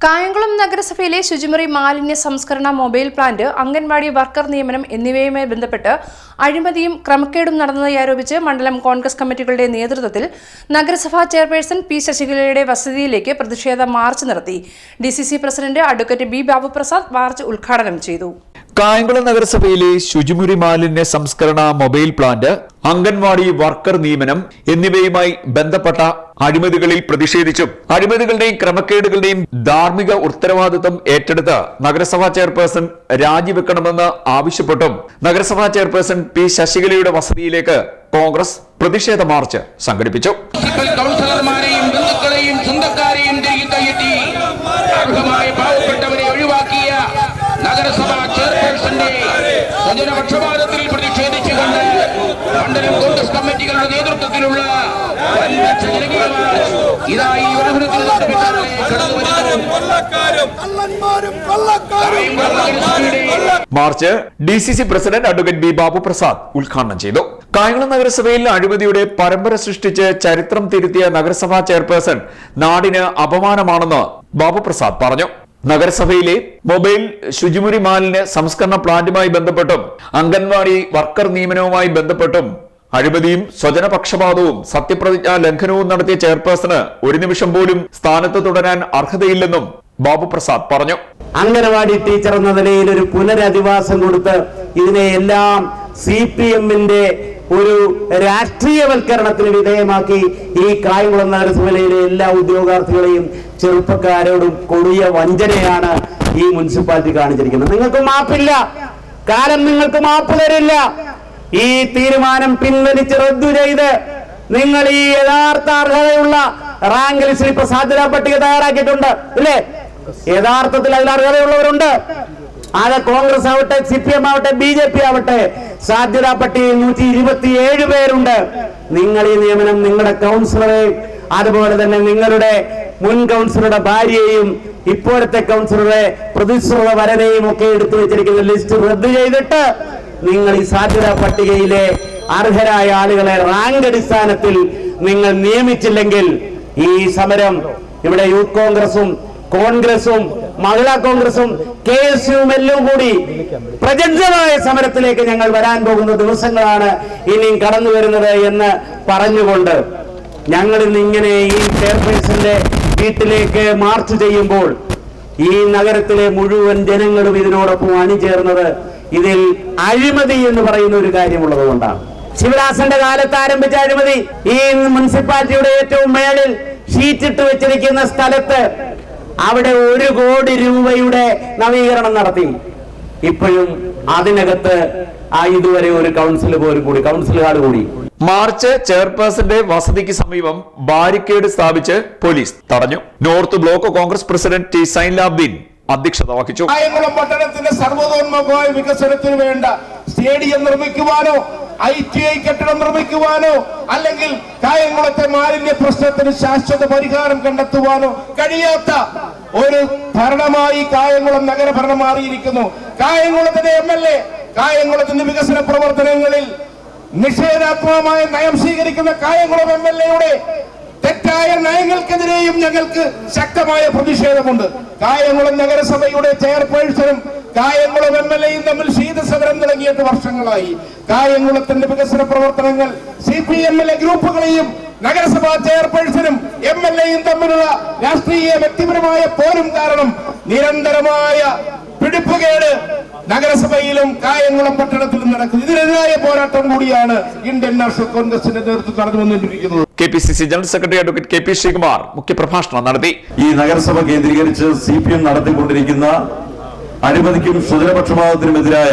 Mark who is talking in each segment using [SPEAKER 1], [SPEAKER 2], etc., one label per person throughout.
[SPEAKER 1] കായംകുളം നഗരസഭയിലെ ശുചിമുറി മാലിന്യ സംസ്കരണ മൊബൈൽ പ്ലാന്റ് അംഗൻവാടി വർക്കർ നിയമനം എന്നിവയുമായി ബന്ധപ്പെട്ട് അഴിമതിയും ക്രമക്കേടും നടന്നതായി ആരോപിച്ച് മണ്ഡലം കോൺഗ്രസ് കമ്മിറ്റികളുടെ നേതൃത്വത്തിൽ നഗരസഭാ ചെയർപേഴ്സൺ പി ശശികലയുടെ വസതിയിലേക്ക് പ്രതിഷേധ മാർച്ച് നടത്തി. D president advocate B Babuprasad march ഉദ്ഘാടനം ചെയ്തു.
[SPEAKER 2] കായംകുളം നഗരസഭയിലെ ശുചിമുറി മാലിന്യ സംസ്കരണ മൊബൈൽ പ്ലാന്റ് അംഗൻവാടി വർക്കർ നിയമനം എന്നിവയുമായി ബന്ധപ്പെട്ട അഴിമതികളിൽ പ്രതിഷേധിച്ചും അഴിമതികളുടെയും ക്രമക്കേടുകളുടെയും ധാർമ്മിക ഉത്തരവാദിത്വം ഏറ്റെടുത്ത് നഗരസഭാ ചെയർപേഴ്സൺ രാജിവെക്കണമെന്ന് ആവശ്യപ്പെട്ടും നഗരസഭാ ചെയർപേഴ്സൺ പി ശശികലയുടെ വസതിയിലേക്ക് കോൺഗ്രസ് പ്രതിഷേധ മാർച്ച് സംഘടിപ്പിച്ചു.
[SPEAKER 3] സ്വജനപക്ഷപാതത്തിൽ പ്രതിഷേധിച്ചുകൊണ്ട് മണ്ഡലം കോൺഗ്രസ് കമ്മിറ്റികളുടെ നേതൃത്വത്തിലുള്ള വൻപിച്ച ജനകീയ മാർച്ച് ഇതാ ഈ വാഹനത്തിൽ നിന്ന് പിന്നാലെ കടന്നു
[SPEAKER 4] കള്ളന്മാരും കൊള്ളക്കാരും.
[SPEAKER 2] March D C C president advocate B Babu Prasad ഉദ്ഘാടനം ചെയ്തു. കായംകുളം നഗരസഭയിൽ അഴിമതിയുടെ പരമ്പര സൃഷ്ടിച്ച് ചരിത്രം തിരുത്തിയ നഗരസഭാ ചെയർപേഴ്സൺ നാടിന് അപമാനമാണെന്ന് ബാബു പ്രസാദ് പറഞ്ഞു. നഗരസഭയിലെ മൊബൈൽ ശുചിമുറി മാലിന്യ സംസ്കരണ പ്ലാന്റുമായി ബന്ധപ്പെട്ടും അംഗൻവാടി വർക്കർ നിയമനവുമായി ബന്ധപ്പെട്ടും അഴിമതിയും സ്വജനപക്ഷപാതവും സത്യപ്രതിജ്ഞാ ലംഘനവും നടത്തിയ ചെയർപേഴ്സണ് ഒരു നിമിഷം പോലും സ്ഥാനത്ത് തുടരാൻ അർഹതയില്ലെന്നും ബാബു പ്രസാദ് പറഞ്ഞു.
[SPEAKER 5] അംഗനവാടി ടീച്ചർ എന്ന നിലയിൽ ഒരു പുനരധിവാസം കൊടുത്ത് ഇതിനെ എല്ലാം സി പി എമ്മിന്റെ ഒരു രാഷ്ട്രീയവൽക്കരണത്തിന് വിധേയമാക്കി ഈ കായംകുളം നഗരസഭയിലെ എല്ലാ ഉദ്യോഗാർത്ഥികളെയും ചെറുപ്പക്കാരോടും കൊടിയ വഞ്ചനയാണ് ഈ മുനിസിപ്പാലിറ്റി കാണിച്ചിരിക്കുന്നത്. നിങ്ങൾക്ക് മാപ്പില്ല. കാലം നിങ്ങൾക്ക് മാപ്പ് തരില്ല. ഈ തീരുമാനം പിൻവലിച്ച് റദ്ദു ചെയ്ത് നിങ്ങൾ ഈ യഥാർത്ഥ അർഹതയുള്ള റാങ്ക് ലിസ്റ്റിൽ ഇപ്പൊ സാധ്യതാ പട്ടിക തയ്യാറാക്കിയിട്ടുണ്ട്. അല്ലേ യഥാർത്ഥത്തിൽ അതിൽ അർഹതയുള്ളവരുണ്ട്. അത് കോൺഗ്രസ് ആവട്ടെ സി പി എം ആവട്ടെ ബി ജെ പി ആവട്ടെ സാധ്യതാ പട്ടികയിൽ നൂറ്റി ഇരുപത്തിയേഴ് പേരുണ്ട്. നിങ്ങൾ ഈ നിയമനം നിങ്ങളുടെ കൗൺസിലറെ അതുപോലെ തന്നെ നിങ്ങളുടെ മുൻ കൗൺസിലറുടെ ഭാര്യയെയും ഇപ്പോഴത്തെ കൗൺസിലറുടെ പ്രതിശ്രുത വരനെയും ഒക്കെ എടുത്തു വെച്ചിരിക്കുന്ന ലിസ്റ്റ് റദ്ദു ചെയ്തിട്ട് നിങ്ങൾ ഈ സാധ്യതാ പട്ടികയിലെ അർഹരായ ആളുകളെ റാങ്ക് അടിസ്ഥാനത്തിൽ നിങ്ങൾ നിയമിച്ചില്ലെങ്കിൽ ഈ സമരം ഇവിടെ യൂത്ത് കോൺഗ്രസും കോൺഗ്രസും മഹിളാ കോൺഗ്രസും കെ എസ് യുവും എല്ലാം കൂടി പ്രചണ്ഡമായ സമരത്തിലേക്ക് ഞങ്ങൾ വരാൻ പോകുന്ന ദിവസങ്ങളാണ് ഇനിയും കടന്നു വരുന്നത് എന്ന് പറഞ്ഞുകൊണ്ട് ഞങ്ങൾ ഇന്ന് ഇങ്ങനെ ഈ ചെയർപേഴ്സന്റെ വീട്ടിലേക്ക് മാർച്ച് ചെയ്യുമ്പോൾ ഈ നഗരത്തിലെ മുഴുവൻ ജനങ്ങളും ഇതിനോടൊപ്പം അണിചേർന്നത് ഇതിൽ അഴിമതി എന്ന് പറയുന്ന ഒരു കാര്യമുള്ളത് കൊണ്ടാണ്. ശിവദാസന്റെ കാലത്ത് ആരംഭിച്ച അഴിമതി ഈ മുനിസിപ്പാലിറ്റിയുടെ ഏറ്റവും മേളിൽ ഷീറ്റിട്ട് വെച്ചിരിക്കുന്ന സ്ഥലത്ത് അവിടെ ഒരു കോടി രൂപയുടെ നവീകരണം നടത്തി. ഇപ്പോഴും അതിനകത്ത് ആ ഇതുവരെ ഒരു കൗൺസിൽ പോലും കൂടി കൗൺസിൽ ഹാൾ കൂടി.
[SPEAKER 2] മാർച്ച് ചെയർപേഴ്സന്റെ വസതിക്ക് സമീപം ബാരിക്കേഡ് സ്ഥാപിച്ച് പോലീസ് തടഞ്ഞു. North block Congress president T Zainulabdeen അധ്യക്ഷത വഹിച്ചു.
[SPEAKER 6] പട്ടണത്തിന്റെ സർവതോന്മുഖമായ വികസനത്തിന് വേണ്ട സ്റ്റേഡിയം നിർമ്മിക്കുവാനോ ഐ ടി ഐ കെട്ടിടം നിർമ്മിക്കുവാനോ അല്ലെങ്കിൽ കായംകുളത്തെ മാലിന്യ പ്രശ്നത്തിന് ശാശ്വത പരിഹാരം കണ്ടെത്തുവാനോ കഴിയാത്ത ഒരു ഭരണമായി കായംകുളം നഗരഭരണം മാറിയിരിക്കുന്നു. കായംകുളത്തിന്റെ എം എൽ എ കായംകുളത്തിന്റെ വികസന പ്രവർത്തനങ്ങളിൽ നിഷേധാത്മകമായ നയം സ്വീകരിക്കുന്ന കായംകുളം എം എൽ എയുടെ തെറ്റായ നയങ്ങൾക്കെതിരെയും ഞങ്ങൾക്ക് ശക്തമായ പ്രതിഷേധമുണ്ട്. കായംകുളം നഗരസഭയുടെ ചെയർപേഴ്സണും കായംകുളം എം എൽ എയും തമ്മിൽ ശീതസമരം തുടങ്ങിയിട്ട് വർഷങ്ങളായി. കായംകുളത്തിന്റെ വികസന പ്രവർത്തനങ്ങൾ സി പി എമ്മിലെ ഗ്രൂപ്പുകളെയും നഗരസഭാ ചെയർപേഴ്സണും എം എൽ എയും തമ്മിലുള്ള രാഷ്ട്രീയ വ്യക്തിപരമായ പോരും കാരണം നിരന്തരമായ പിടിപ്പുകേട് നഗരസഭയിലും കായംകുളം പട്ടണത്തിലും നടക്കുന്നു ഇതിനെതിരായ പോരാട്ടം കൂടിയാണ് ഇന്ത്യൻ നാഷണൽ കോൺഗ്രസിന്റെ നേതൃത്വം നടന്നു വന്നിരിക്കുന്നത്
[SPEAKER 2] K P C C general secretary advocate K P Sreekumar മുഖ്യപ്രഭാഷണം നടത്തി.
[SPEAKER 7] ഈ നഗരസഭ കേന്ദ്രീകരിച്ച് സി പി എം നടത്തിക്കൊണ്ടിരിക്കുന്ന അഴിമതിക്കും സ്വജനപക്ഷപാതത്തിനുമെതിരായ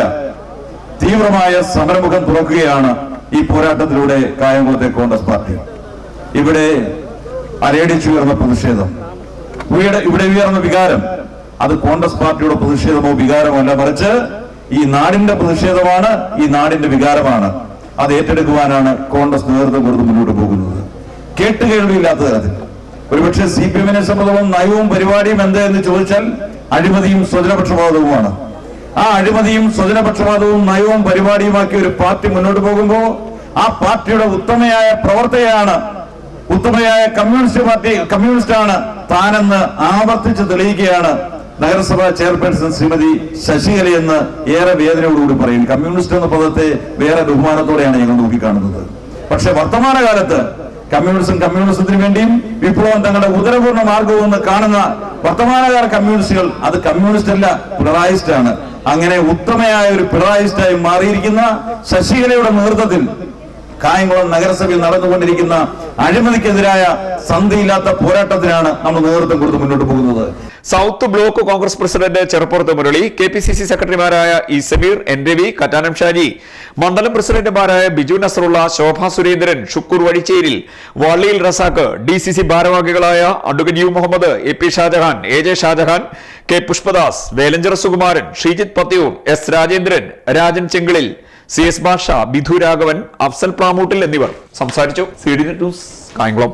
[SPEAKER 7] തീവ്രമായ സമരമുഖം തുറക്കുകയാണ് ഈ പോരാട്ടത്തിലൂടെ കായംകുളത്തെ കോൺഗ്രസ് പാർട്ടി. ഇവിടെ അരയടിച്ചുയർന്ന പ്രതിഷേധം. ഇവിടെ ഇവിടെ ഉയർന്ന വികാരം. അത് കോൺഗ്രസ് പാർട്ടിയുടെ പ്രതിഷേധമോ വികാരമോ അല്ല മറിച്ച് ഈ നാടിന്റെ പ്രതിഷേധമാണ് ഈ നാടിന്റെ വികാരമാണ്. അത് ഏറ്റെടുക്കുവാനാണ് കോൺഗ്രസ് നേതൃത്വം കൊടുത്ത് മുന്നോട്ട് പോകുന്നത്. കേട്ടുകേൾവിയില്ലാത്ത തരത്തിൽ. ഒരുപക്ഷെ സി പി എമ്മിനെ സംബന്ധവും നയവും പരിപാടിയും എന്ത് എന്ന് ചോദിച്ചാൽ അഴിമതിയും സ്വജനപക്ഷപാതവുമാണ്. ആ അഴിമതിയും സ്വജനപക്ഷപാതവും നയവും പരിപാടിയുമാക്കി ഒരു പാർട്ടി മുന്നോട്ട് പോകുമ്പോൾ ആ പാർട്ടിയുടെ ഉത്തമയായ പ്രവർത്തകയാണ് ഉത്തമയായ കമ്മ്യൂണിസ്റ്റ് പാർട്ടി കമ്മ്യൂണിസ്റ്റാണ് താനെന്ന് ആവർത്തിച്ച് തെളിയിക്കുകയാണ് നഗരസഭാ ചെയർപേഴ്സൺ ശ്രീമതി ശശികല എന്ന് ഏറെ വേദനയോടുകൂടി പറയും. കമ്മ്യൂണിസ്റ്റ് എന്ന പദത്തെ വേറെ ബഹുമാനത്തോടെയാണ് ഞങ്ങൾ നോക്കിക്കാണുന്നത്. പക്ഷെ വർത്തമാനകാലത്ത് കമ്മ്യൂണിസം കമ്മ്യൂണിസത്തിന് വേണ്ടിയും വിപ്ലവം തങ്ങളുടെ ഉദരപൂർണ മാർഗവും എന്ന് കാണുന്ന വർത്തമാനകാല കമ്മ്യൂണിസ്റ്റുകൾ അത് കമ്മ്യൂണിസ്റ്റ് അല്ല പിണറായിസ്റ്റ് ആണ് അങ്ങനെ ഉത്തമയായ ഒരു പിണറായിസ്റ്റായി മാറിയിരിക്കുന്ന ശശികലയുടെ നേതൃത്വത്തിൽ കായംകുളം നഗരസഭയിൽ നടന്നുകൊണ്ടിരിക്കുന്ന അഴിമതിക്കെതിരായ സന്ധിയില്ലാത്ത പോരാട്ടത്തിനാണ് നമ്മൾ നേതൃത്വം കൊടുത്ത് മുന്നോട്ട് പോകുന്നത്.
[SPEAKER 2] South block Congress president Cheruppurathu Murali K P C C സെക്രട്ടറിമാരായ ഇ സമീർ എൻ രവി കറ്റാനം ഷാജി മണ്ഡലം പ്രസിഡന്റുമാരായ Biju Nasarulla Shobha Surendran Shukkur Vazhicheril Valliyil Razak D C C ഭാരവാഹികളായ advocate U Muhammad A P Shajahan A J Shajahan K Pushpadas Velanchira Sukumaran Sreejith Pathiyoor S Rajendran Rajan Chengilil C S Bhasha Bidhu Raghavan Afsal Pramoottil എന്നിവർ. സംസാരിച്ചു. C D news Kayamkulam.